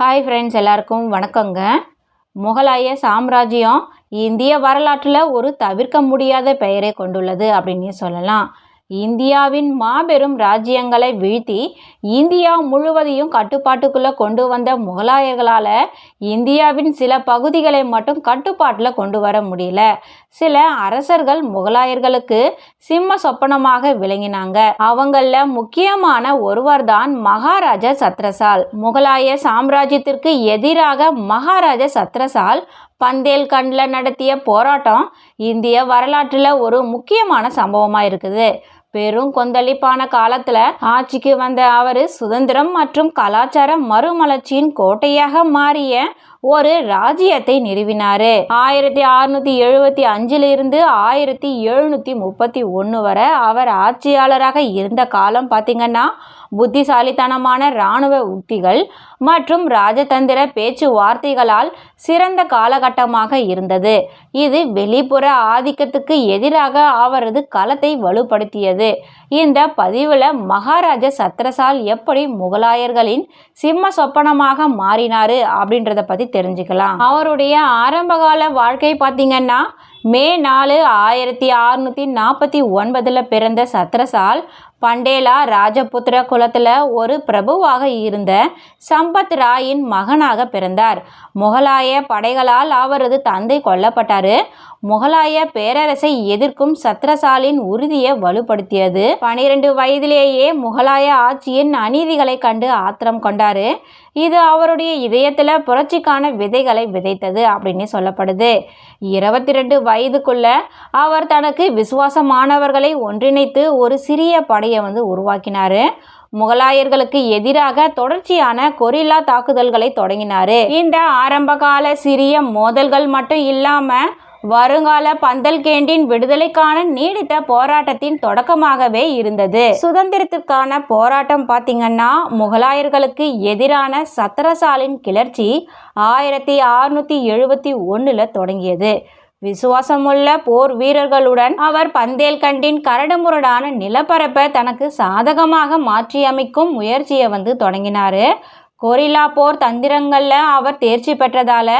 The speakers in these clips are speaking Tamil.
ஹாய் ஃப்ரெண்ட்ஸ் எல்லாருக்கும் வணக்கங்க. முகலாய சாம்ராஜ்யம் இந்திய வரலாற்றில் ஒரு தவிர்க்க முடியாத பெயரை கொண்டுள்ளது அப்படின்னு சொல்லலாம். இந்தியாவின் மாபெரும் ராஜ்யங்களை வீழ்த்தி இந்தியா முழுவதையும் கட்டுப்பாட்டுக்குள்ளே கொண்டு வந்த முகலாயர்களால் இந்தியாவின் சில பகுதிகளை மட்டும் கட்டுப்பாட்டில் கொண்டு வர முடியல. சில அரசர்கள் முகலாயர்களுக்கு சிம்ம சொப்பனமாக விளங்கினாங்க. அவங்களில் முக்கியமான ஒருவர் தான் மகாராஜா சத்ரசால். முகலாய சாம்ராஜ்யத்திற்கு எதிராக மகாராஜா சத்ரசால் பந்தேல்கண்டில் நடத்திய போராட்டம் இந்திய வரலாற்றில் ஒரு முக்கியமான சம்பவமாக இருக்குது. பெரும் கொந்தளிப்பான காலத்தில் ஆட்சிக்கு வந்த அவர் சுதந்திரம் மற்றும் கலாச்சார மறுமலர்ச்சியின் கோட்டையாக மாறிய ஒரு ராஜ்யத்தை நிறுவினாரு. ஆயிரத்தி அறுநூத்தி எழுபத்தி அஞ்சிலிருந்து ஆயிரத்தி எழுநூற்றி முப்பத்தி ஒன்று வரை அவர் ஆட்சியாளராக இருந்த காலம் பார்த்திங்கன்னா புத்திசாலித்தனமான இராணுவ உத்திகள் மற்றும் ராஜதந்திர பேச்சுவார்த்தைகளால் சிறந்த காலகட்டமாக இருந்தது. இது வெளிப்புற ஆதிக்கத்துக்கு எதிராக அவரது களத்தை வலுப்படுத்தியது. இந்த பதிவில் மகாராஜா சத்ரசால் எப்படி முகலாயர்களின் சிம்ம சொப்பனமாக மாறினார் அப்படின்றத பற்றி தெரிஞ்சுக்கலாம். அவருடைய ஆரம்பகால வாழ்க்கை பார்த்திங்கன்னா மே நாலு ஆயிரத்தி அறுநூற்றி நாற்பத்தி ஒன்பதில் பிறந்த சத்ரசால் பண்டேலா ராஜபுத்திர குலத்தில் ஒரு பிரபுவாக இருந்த சம்பத் ராயின் மகனாக பிறந்தார். முகலாய படைகளால் அவரது தந்தை கொல்லப்பட்டார். முகலாய பேரரசை எதிர்க்கும் சத்ரசாலின் உறுதியை வலுப்படுத்தியது. பனிரெண்டு வயதிலேயே முகலாய ஆட்சியின் அநீதிகளை கண்டு ஆத்திரம் கொண்டார். இது அவருடைய இதயத்தில் புரட்சிக்கான விதைகளை விதைத்தது அப்படின்னு சொல்லப்படுது. இருபத்தி ரெண்டு வயதுக்குள்ள அவர் தனக்கு விசுவாசமானவர்களை ஒன்றிணைத்து ஒரு சிறிய படையை வந்து உருவாக்கினார். முகலாயர்களுக்கு எதிராக தொடர்ச்சியான கொரில்லா தாக்குதல்களை தொடங்கினார். இந்த ஆரம்பகால சிறிய மோதல்கள் மட்டும் இல்லாமல் வருங்கால பந்தல் கேண்டின் விடுதலைக்கான நீடித்த போராட்டத்தின் தொடக்கமாகவே இருந்தது. சுதந்திரத்திற்கான போராட்டம் பார்த்தீங்கன்னா முகலாயர்களுக்கு எதிரான சத்திரசாலின் கிளர்ச்சி ஆயிரத்தி அறுநூத்தி எழுபத்தி ஒன்றில் தொடங்கியது. விசுவாசமுள்ள போர் வீரர்களுடன் அவர் பந்தேல்கண்டின் கரடுமுரடான நிலப்பரப்பை தனக்கு சாதகமாக மாற்றியமைக்கும் முயற்சியை வந்து தொடங்கினார். கொரில்லா போர் தந்திரங்களில் அவர் தேர்ச்சி பெற்றதால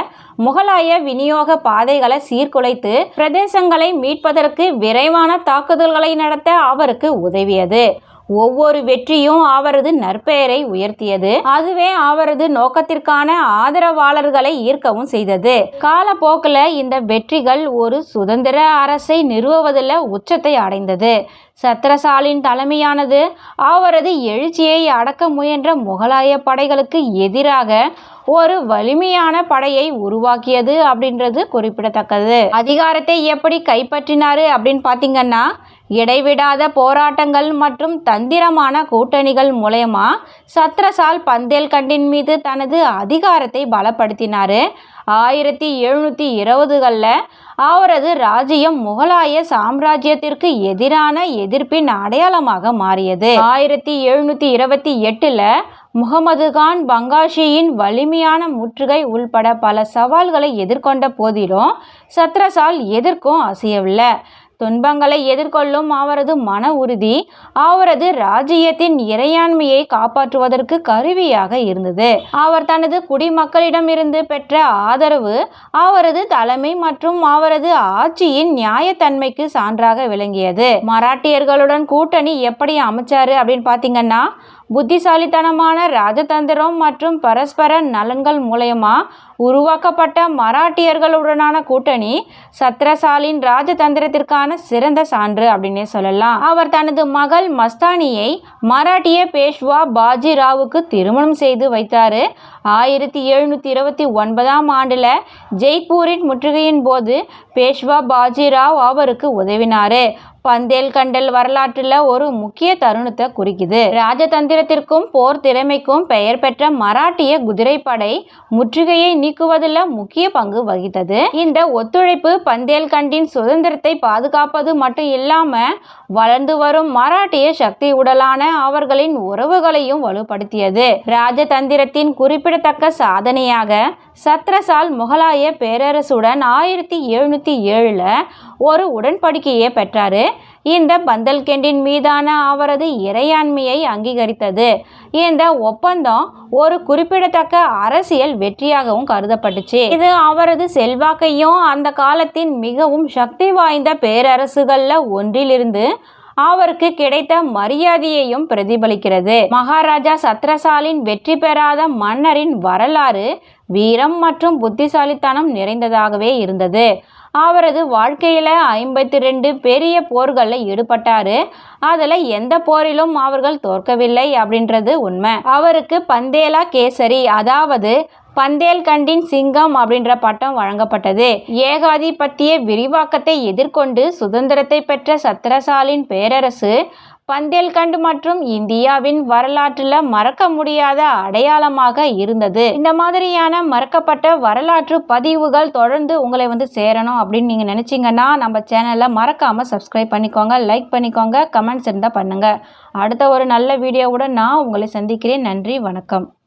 முகலாய விநியோக பாதைகளை சீர்குலைத்து பிரதேசங்களை மீட்பதற்கு விரைவான தாக்குதல்களை நடத்த அவருக்கு உதவியது. ஒவ்வொரு வெற்றியும் அவரது நற்பெயரை உயர்த்தியது. அதுவே அவரது நோக்கத்திற்கான ஆதரவாளர்களை ஈர்க்கவும் செய்தது. காலப்போக்கில் இந்த வெற்றிகள் ஒரு சுதந்திர அரசை நிறுவுவதில் உச்சத்தை அடைந்தது. சத்ரசாலின் தலைமையானது அவரது எழுச்சியை அடக்க முயன்ற முகலாய படைகளுக்கு எதிராக ஒரு வலிமையான படையை உருவாக்கியது அப்படின்றது குறிப்பிடத்தக்கது. அதிகாரத்தை எப்படி கைப்பற்றினாரு அப்படின்னு பார்த்தீங்கன்னா இடைவிடாத போராட்டங்கள் மற்றும் தந்திரமான கூட்டணிகள் மூலயமா சத்ரசால் பந்தேல்கண்டின் மீது தனது அதிகாரத்தை பலப்படுத்தினார். ஆயிரத்தி எழுநூற்றி இருபதுகளில் அவரது ராஜ்யம் முகலாய சாம்ராஜ்யத்திற்கு எதிரான எதிர்ப்பின் அடையாளமாக மாறியது. ஆயிரத்தி எழுநூற்றி இருபத்தி எட்டில் முகமது கான் பங்காஷியின் வலிமையான முற்றுகை உள்பட பல சவால்களை எதிர்கொண்ட போதிலும் சத்ரசால் எதற்கும் அசையவில்லை. துன்பங்களை எதிர்கொள்ளும் அவரது மன உறுதி அவரது ராஜ்யத்தின் இறையாண்மையை காப்பாற்றுவதற்கு கருவியாக இருந்தது. அவர் தனது குடிமக்களிடமிருந்து பெற்ற ஆதரவு அவரது தலைமை மற்றும் அவரது ஆட்சியின் நியாயத்தன்மைக்கு சான்றாக விளங்கியது. மராட்டியர்களுடன் கூட்டணி எப்படி அமைச்சாரு அப்படின்னு பார்த்தீங்கன்னா புத்திசாலித்தனமான ராஜதந்திரம் மற்றும் பரஸ்பர நலன்கள் மூலயமா உருவாக்கப்பட்ட மராட்டியர்களுடனான கூட்டணி சத்ரசாலின் ராஜதந்திரத்திற்கான சிறந்த சான்று அப்படின்னே சொல்லலாம். அவர் தனது மகள் மஸ்தானியை மராட்டிய பேஷ்வா பாஜிராவுக்கு திருமணம் செய்து வைத்தார். ஆயிரத்தி எழுநூற்றி இருபத்தி ஒன்பதாம் ஆண்டில் ஜெய்ப்பூரின் முற்றுகையின் போது பேஷ்வா பாஜிராவ் அவருக்கு உதவினார். பந்தேல்கண்டல் வரலாற்றில் ஒரு முக்கிய தருணத்தை குறிக்குது. ராஜதந்திரத்திற்கும் போர் திறமைக்கும் பெயர் பெற்ற மராட்டிய குதிரைப்படை முற்றுகையை நீக்குவதில் முக்கிய பங்கு வகித்தது. இந்த ஒத்துழைப்பு பந்தேல்கண்டின் சுதந்திரத்தை பாதுகாப்பது மட்டும் இல்லாமல் வளர்ந்து வரும் மராட்டிய சக்தி உடலான அவர்களின் உறவுகளையும் வலுப்படுத்தியது. ராஜதந்திரத்தின் குறிப்பிடத்தக்க சாதனையாக சத்ரசால் முகலாய பேரரசுடன் ஆயிரத்தி எழுநூற்றி ஏழில் ஒரு உடன்படிக்கையை பெற்றார். இந்த பந்தல்கெண்டின் மீதான அவரது இறையாண்மையை அங்கீகரித்தது. இந்த ஒப்பந்தம் ஒரு குறிப்பிடத்தக்க அரசியல் வெற்றியாகவும் கருதப்பட்டுச்சு. இது அவரது செல்வாக்கையும் அந்த காலத்தின் மிகவும் சக்தி வாய்ந்த பேரரசுகளில் ஒன்றிலிருந்து அவருக்கு கிடைத்த மரியாதையையும் பிரதிபலிக்கிறது. மகாராஜா சத்ரசாலின் வெற்றி பெறாத மன்னரின் வரலாறு வீரம் மற்றும் புத்திசாலித்தனம் நிறைந்ததாகவே இருந்தது. அவரது வாழ்க்கையில் ஐம்பத்தி ரெண்டு பெரிய போர்களில் ஈடுபட்டார். அதில் எந்த போரிலும் அவர்கள் தோற்கவில்லை அப்படின்றது உண்மை. அவருக்கு பந்தேலா கேசரி அதாவது பந்தேல்கண்டின் சிங்கம் அப்படின்ற பட்டம் வழங்கப்பட்டது. ஏகாதிபத்திய விரிவாக்கத்தை எதிர்கொண்டு சுதந்திரத்தை பெற்ற சத்திரசாலின் பேரரசு பந்தேல்கண்ட் மற்றும் இந்தியாவின் வரலாற்றில் மறக்க முடியாத அடையாளமாக இருந்தது. இந்த மாதிரியான மறக்கப்பட்ட வரலாற்று பதிவுகள் தொடர்ந்து உங்களை வந்து சேரணும் அப்படின்னு நீங்கள் நினச்சிங்கன்னா நம்ம சேனலில் மறக்காமல் சப்ஸ்கிரைப் பண்ணிக்கோங்க லைக் பண்ணிக்கோங்க கமெண்ட்ஸ் இருந்தால் பண்ணுங்கள் அடுத்த ஒரு நல்ல வீடியோவுடன் நான் உங்களை சந்திக்கிறேன். நன்றி வணக்கம்.